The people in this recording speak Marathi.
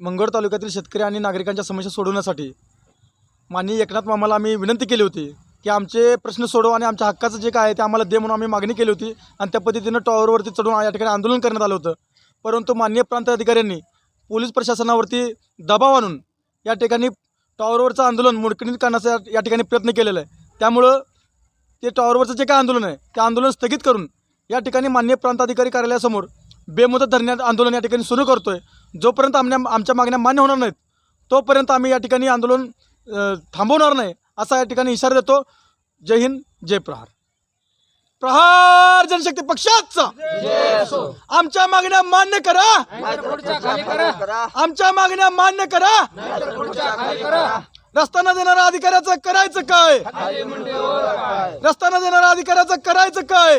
मंगळ तालुक्यातील शेतकरी आणि नागरिकांच्या समस्या सोडवण्यासाठी माननीय एकनाथ मामाला आम्ही विनंती केली होती की आमचे प्रश्न सोडव आणि आमच्या हक्काचं जे काय आहे ते आम्हाला दे म्हणून आम्ही मागणी केली होती आणि त्या पद्धतीनं टॉवरवरती चढून या ठिकाणी आंदोलन करण्यात आलं होतं. परंतु माननीय प्रांत अधिकाऱ्यांनी पोलीस प्रशासनावरती दबाव आणून या ठिकाणी टॉवरवरचं आंदोलन मुडकणीत करण्याचा या ठिकाणी प्रयत्न केलेला आहे. त्यामुळं ते टॉवरवरचं जे काय आंदोलन आहे ते आंदोलन स्थगित करून या ठिकाणी माननीय प्रांताधिकारी कार्यालयासमोर बेमुदत धरण्यात आंदोलन या ठिकाणी सुरू करतोय. जोपर्यंत आमच्या आमच्या मागण्या मान्य होणार नाहीत तोपर्यंत आम्ही या ठिकाणी आंदोलन थांबवणार नाही असा या ठिकाणी इशारा देतो. जय हिंद जय प्रहार. प्रहार जनशक्ती पक्षाचा. आमच्या मागण्या मान्य करा. आमच्या मागण्या मान्य करा. रस्ता न देणाऱ्या अधिकाऱ्याचं करायचं काय? रस्ता न देणाऱ्या अधिकाऱ्याचं करायचं काय?